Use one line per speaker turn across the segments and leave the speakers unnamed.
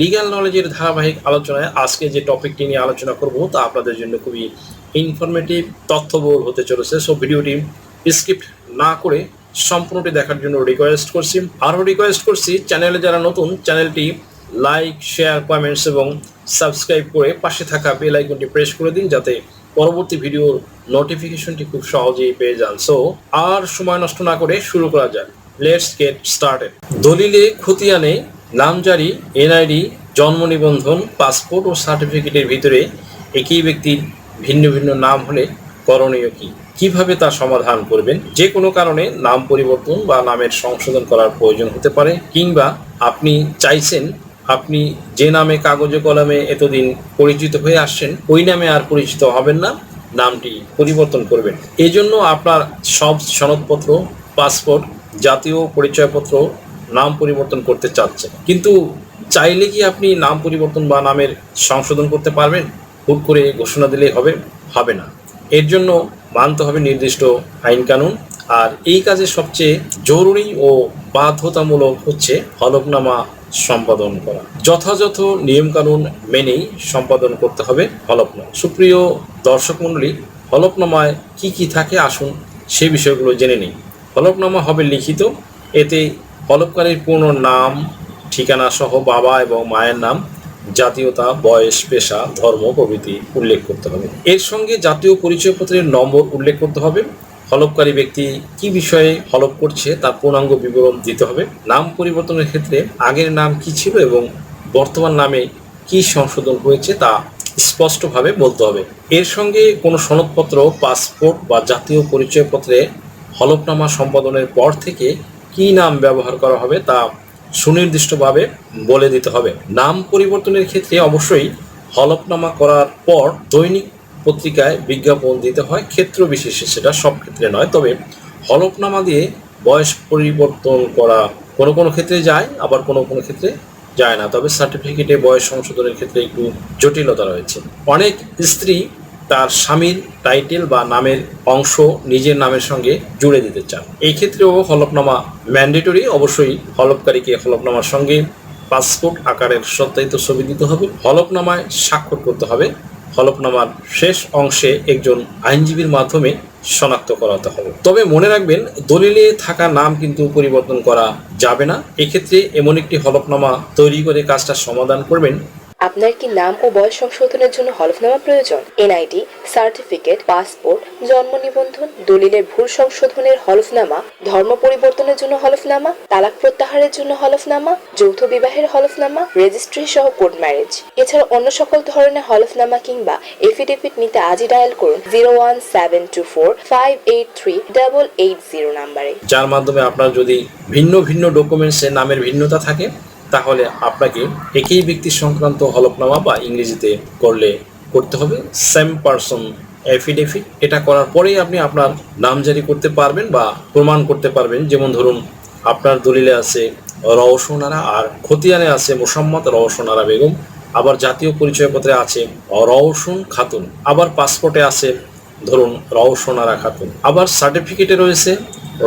Legal নলেজের ধারাবাহিক আলোচনায় আজকে যে টপিকটি নিয়ে আলোচনা করব তা আপনাদের জন্য খুবই ইনফরমেটিভ তথ্যবহুল হতে চলেছে। সো ভিডিওটি স্কিপ না করে সম্পূর্ণটি দেখার জন্য রিকোয়েস্ট করছি। আরও রিকোয়েস্ট করছি চ্যানেলে যারা নতুন চ্যানেলটি লাইক শেয়ার কমেন্টস এবং সাবস্ক্রাইব করে পাশে থাকা বেল আইকনটি প্রেস করে দিন যাতে পরবর্তী ভিডিওর নোটিফিকেশনটি খুব সহজেই পেয়ে যান। সো আর সময় নষ্ট না করে শুরু করা যাক। লেটস গেট স্টার্টেড দলিলে খতিয়ানে নামজারি এনআইডি জন্ম নিবন্ধন, পাসপোর্ট ও সার্টিফিকেটের ভিতরে একই ব্যক্তির ভিন্ন ভিন্ন নাম হলে করণীয় কি? কীভাবে তা সমাধান করবেন? যে কোনো কারণে নাম পরিবর্তন বা নামের সংশোধন করার প্রয়োজন হতে পারে, কিংবা আপনি চাইছেন, আপনি যে নামে কাগজে কলমে এতদিন পরিচিত হয়ে আসছেন, ওই নামে আর পরিচিত হবেন না, নামটি পরিবর্তন করবেন। এই জন্য আপনার সব সনদপত্র, পাসপোর্ট, জাতীয় পরিচয়পত্র নাম পরিবর্তন করতে চাচ্ছেন। কিন্তু চাইলে কি আপনি নাম পরিবর্তন বা নামের সংশোধন করতে পারবেন? হুট করে ঘোষণা দিলেই হবে হবে না। এর জন্য মানতে হবে নির্দিষ্ট আইন কানুন আর এই কাজে সবচেয়ে জরুরি ও বাধ্যতামূলক হচ্ছে হলফনামা সম্পাদন করা। যথাযথ নিয়মকানুন মেনেই সম্পাদন করতে হবে হলফনামা। সুপ্রিয় দর্শক মণ্ডলী, হলফনামায় কি কি থাকে আসুন সে বিষয়গুলো জেনে নিই। হলফনামা হবে লিখিত, এতে হলফকারীর পূর্ণ নাম ঠিকানা সহ বাবা এবং মায়ের নাম, জাতীয়তা, বয়স, পেশা, ধর্ম, প্রভৃতি উল্লেখ করতে হবে। এর সঙ্গে জাতীয় পরিচয়পত্রের নম্বর উল্লেখ করতে হবে। হলফকারী ব্যক্তি কি বিষয়ে হলফ করছে তার পূর্ণাঙ্গ বিবরণ দিতে হবে। নাম পরিবর্তনের ক্ষেত্রে আগের নাম কি ছিল এবং বর্তমান নামে কি সংশোধন হয়েছে তা স্পষ্টভাবে বলতে হবে। এর সঙ্গে কোনো সনদপত্র, পাসপোর্ট বা জাতীয় পরিচয়পত্রে হলফনামা সম্পাদনের পর থেকে কি নাম ব্যবহার করা হবে তা সুনির্দিষ্টভাবে বলে দিতে হবে। নাম পরিবর্তনের ক্ষেত্রে অবশ্যই হলফনামা করার পর দৈনিক পত্রিকায় বিজ্ঞাপন দিতে হয়। ক্ষেত্র বিশেষে সেটা সব ক্ষেত্রে নয়, তবে হলফনামা দিয়ে বয়স পরিবর্তন করা কোনো কোনো ক্ষেত্রে যায়, আবার কোনো কোনো ক্ষেত্রে যায় না। তবে সার্টিফিকেটে বয়স সংশোধনের ক্ষেত্রে একটু জটিলতা রয়েছে। অনেক স্ত্রী তার স্বামীর টাইটেল বা নামের অংশ নিজের নামের সঙ্গে জুড়ে দিতে চান। এই ক্ষেত্রেও হলফনামা ম্যান্ডেটরি অবশ্যই হলফকারীকে হলফনামার সঙ্গে পাসপোর্ট আকারের সত্যায়িত ছবি দিতে হবে। হলফনামায় স্বাক্ষর করতে হবে। হলফনামার শেষ অংশে একজন আইনজীবীর মাধ্যমে শনাক্ত করাতে হবে। তবে মনে রাখবেন, দলিলে থাকা নাম কিন্তু পরিবর্তন করা যাবে না। এক্ষেত্রে এমন একটি হলফনামা তৈরি করে কাজটা সমাধান করবেন
আপনার কি নাম ও বয়স সংশোধনের জন্য হলফনামা প্রয়োজন? এনআইডি সার্টিফিকেট পাসপোর্ট জন্ম নিবন্ধন, দলিলের ভুল সংশোধনের হলফনামা, ধর্ম পরিবর্তনের জন্য হলফনামা, তালাক প্রত্যাহারের জন্য হলফনামা, যৌথ বিবাহের হলফনামা রেজিস্ট্রি সহ কোর্ট ম্যারেজ এছাড়া অন্য সকল ধরনের হলফনামা কিংবা এফিডেভিট নিতে আজই ডায়াল করুন zero one seven two four five eight three double eight zero নাম্বারে
যার মাধ্যমে আপনার যদি ভিন্ন ভিন্ন ডকুমেন্টসে নামের ভিন্নতা থাকে তাহলে আপনাকে একই ব্যক্তি সংক্রান্ত হলফনামা বা ইংরেজিতে করলে করতে হবে। সেম পারসন অ্যাফিডেভিট এটা করার পরেই আপনি আপনার নামজারি করতে পারবেন বা প্রমাণ করতে পারবেন। যেমন ধরুন, আপনার দলিলে আছে রওশনারা আর খতিয়ানে আছে, মোসাম্মদ রওশনারা বেগম আবার জাতীয় পরিচয়পত্রে আছে রওশন খাতুন আবার পাসপোর্টে আছে, ধরুন রওশনারা খাতুন আবার সার্টিফিকেটে রয়েছে,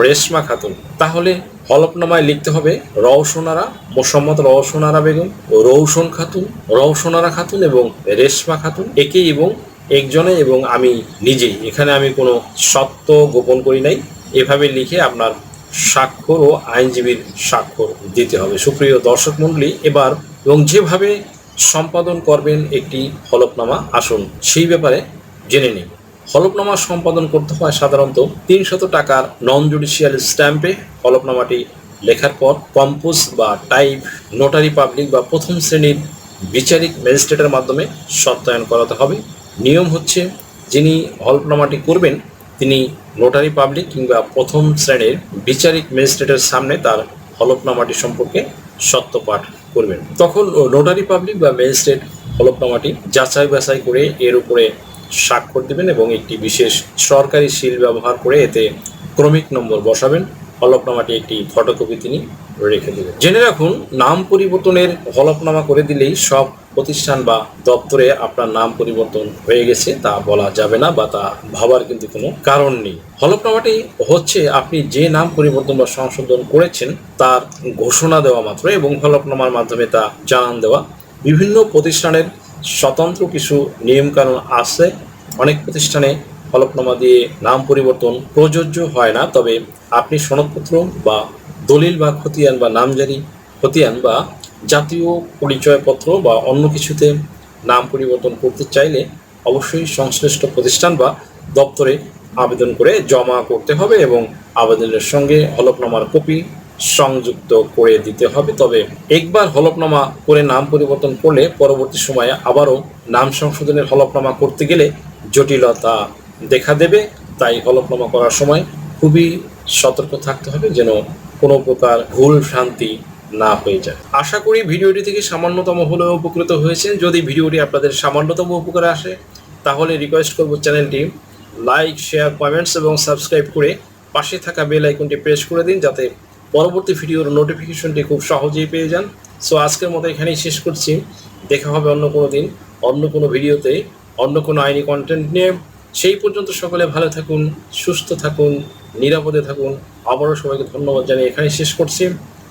রেশমা খাতুন তাহলে হলফনামায় লিখতে হবে রওশনারা, মোসাম্মদ রওশনারা বেগম রৌশন খাতুন, রওশনারা খাতুন এবং রেশমা খাতুন। একে এবং একজনে এবং আমি নিজেই। এখানে আমি কোনো সত্য গোপন করি নাই। এভাবে লিখে আপনার স্বাক্ষর ও আইনজীবীর স্বাক্ষর দিতে হবে। সুপ্রিয় দর্শক মণ্ডলী, এবার এবং যেভাবে সম্পাদন করবেন একটি হলফনামা, আসুন সেই ব্যাপারে জেনে নিই। হলফনামা সম্পাদন করতে হয় সাধারণত তিনশত টাকার নন জুডিশিয়াল স্ট্যাম্পে হলফনামাটি লেখার পর কম্পোজ বা টাইপ নোটারি পাবলিক বা প্রথম শ্রেণির বিচারিক ম্যাজিস্ট্রেটের মাধ্যমে সত্যায়ন করাতে হবে। নিয়ম হচ্ছে, যিনি হলফনামাটি করবেন, তিনি নোটারি পাবলিক কিংবা প্রথম শ্রেণির বিচারিক ম্যাজিস্ট্রেটের সামনে তার হলফনামাটি সম্পর্কে সত্যপাঠ করবেন। তখন নোটারি পাবলিক বা ম্যাজিস্ট্রেট হলফনামাটি যাচাই বাছাই করে এর উপরে স্বাক্ষর দিবেন এবং একটি বিশেষ সরকারি সিল ব্যবহার করে এতে ক্রমিক নম্বর বসাবেন। হলফনামাটি একটি ফটোকপি তিনি রেখে দেবেন। জেনে রাখুন, নাম পরিবর্তনের হলফনামা করে দিলেই সব প্রতিষ্ঠান বা দপ্তরে আপনার নাম পরিবর্তন হয়ে গেছে, তা বলা যাবে না বা তা ভাবার কিন্তু কোনো কারণ নেই। হলফনামাটি হচ্ছে, আপনি যে নাম পরিবর্তন বা সংশোধন করেছেন, তার ঘোষণা দেওয়া মাত্র এবং হলফনামার মাধ্যমে তা জানান দেওয়া। বিভিন্ন প্রতিষ্ঠানের স্বতন্ত্র কিছু নিয়মকানুন আছে। অনেক প্রতিষ্ঠানে হলফনামা দিয়ে নাম পরিবর্তন প্রযোজ্য হয় না, তবে আপনি সনদপত্র বা দলিল বা খতিয়ান বা নামজারি খতিয়ান বা জাতীয় পরিচয়পত্র বা অন্য কিছুতে নাম পরিবর্তন করতে চাইলে অবশ্যই সংশ্লিষ্ট প্রতিষ্ঠান বা দপ্তরে আবেদন করে জমা করতে হবে এবং আবেদনের সঙ্গে হলফনামার কপি সংযুক্ত করে দিতে হবে। তবে একবার হলফনামা করে নাম পরিবর্তন করলে পরবর্তী সময়ে আবারও নাম সংশোধনের হলফনামা করতে গেলে জটিলতা দেখা দেবে। তাই হলফনামা করার সময় খুবই সতর্ক থাকতে হবে যেন কোনো প্রকার ভুল ভ্রান্তি না হয়ে যায়। আশা করি ভিডিওটি থেকে সামান্যতম হলেও উপকৃত হয়েছেন। যদি ভিডিওটি আপনাদের সামান্যতম উপকারে আসে, তাহলে রিকোয়েস্ট করব চ্যানেলটি লাইক শেয়ার কমেন্টস এবং সাবস্ক্রাইব করে পাশে থাকা বেল আইকনটি প্রেস করে দিন যাতে পরবর্তী ভিডিওর নোটিফিকেশনটি খুব সহজেই পেয়ে যান। সো আজকের মতো এখানেই শেষ করছি। দেখা হবে অন্য কোনো দিন, অন্য কোনো ভিডিওতে, অন্য কোনো আইনি কন্টেন্ট নিয়ে। সেই পর্যন্ত সকলে ভালো থাকুন, সুস্থ থাকুন, নিরাপদে থাকুন। আবারও সবাইকে ধন্যবাদ জানিয়ে এখানেই শেষ করছি।